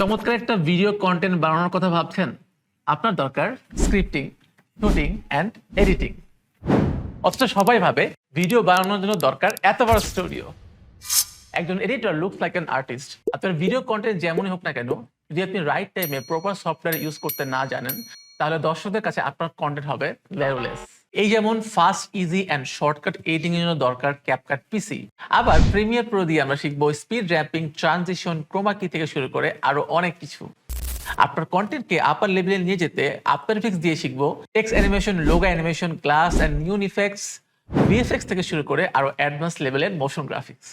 চমৎকার একটা video content বানানোর কথা ভাবছেন? আপনার দরকার স্ক্রিপ্টিং শুটিং অ্যান্ড এডিটিং অথচ সবাই ভাবে ভিডিও বানানোর জন্য দরকার এত বড় স্টুডিও একজন editor looks like an artist আপনার ভিডিও কন্টেন্ট যেমনই হোক না কেন, যদি আপনি রাইট টাইমে প্রপার সফটওয়্যার ইউজ করতে না জানেন তাহলে দর্শকদের কাছে আপনার কন্টেন্ট হবে ভ্যালুলেস এই যেমন fast easy and shortcut editing এর জন্য দরকার ক্যাপকাট পিসি আবার প্রিমিয়ার প্রো দিয়ে আমরা শিখব স্পিড র্যাপিং ট্রানজিশন ক্রোমাকি থেকে শুরু করে আরও অনেক কিছু। আপনার কন্টেন্টকে আপার লেভেলে নিয়ে যেতে আপার ফিক্স দিয়ে শিখব text animation logo animation class and neon effects VFX থেকে শুরু করে আরও অ্যাডভান্স লেভেলের motion graphics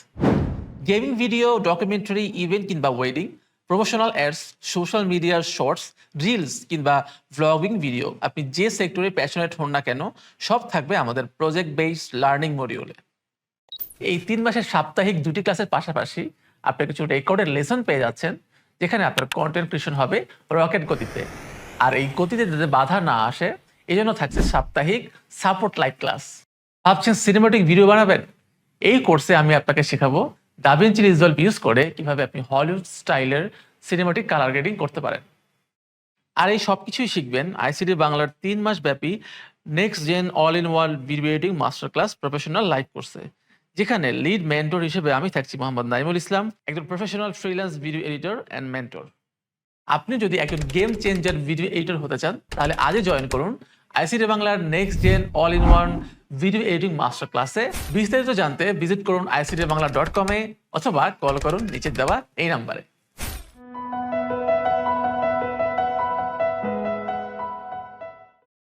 gaming video documentary event কিংবা ওয়েডিং প্রমোশনাল অ্যাডস সোশ্যাল মিডিয়ার শর্টস রিলস কিংবা ভ্লগিং ভিডিও আপনি যে সেক্টরে প্যাশনেট হন না কেন, সব থাকবে আমাদের প্রজেক্ট বেসড লার্নিং মডিউলে এই তিন মাসের সাপ্তাহিক দুটি ক্লাসের পাশাপাশি আপনি কিছু রেকর্ডের লেসন পেয়ে যাচ্ছেন, যেখানে আপনার কন্টেন্ট ক্রিয়েশন হবে রকেট গতিতে। আর এই গতিতে যাতে বাধা না আসে এই জন্য থাকছে সাপ্তাহিক সাপোর্ট লাইভ ক্লাস ভাবছেন সিনেমাটিক ভিডিও বানাবেন? এই কোর্সে আমি আপনাকে শেখাবো দাভিঞ্চি রিজলভ ইউজ করে কীভাবে আপনি হলিউড স্টাইলের সিনেমাটিক কালার গ্রেডিং করতে পারেন। আর এই সব কিছুই শিখবেন আইসিডি বাংলার তিন মাস ব্যাপী next gen all in one video editing master class professional live কোর্সে যেখানে লিড মেন্টর হিসেবে আমি থাকছি মোহাম্মদ নাইমুল ইসলাম, একজন professional freelance video editor and mentor আপনি যদি একজন গেম চেঞ্জার ভিডিও এডিটর হতে চান, তাহলে আজই জয়েন করুন আইসিটি বাংলার next gen all in one video editing master ক্লাসে বিস্তারিত জানতে ভিজিট করুন আইসিটি বাংলা ডট কমে অথবা কল করুন নিচের দেওয়া এই নাম্বারে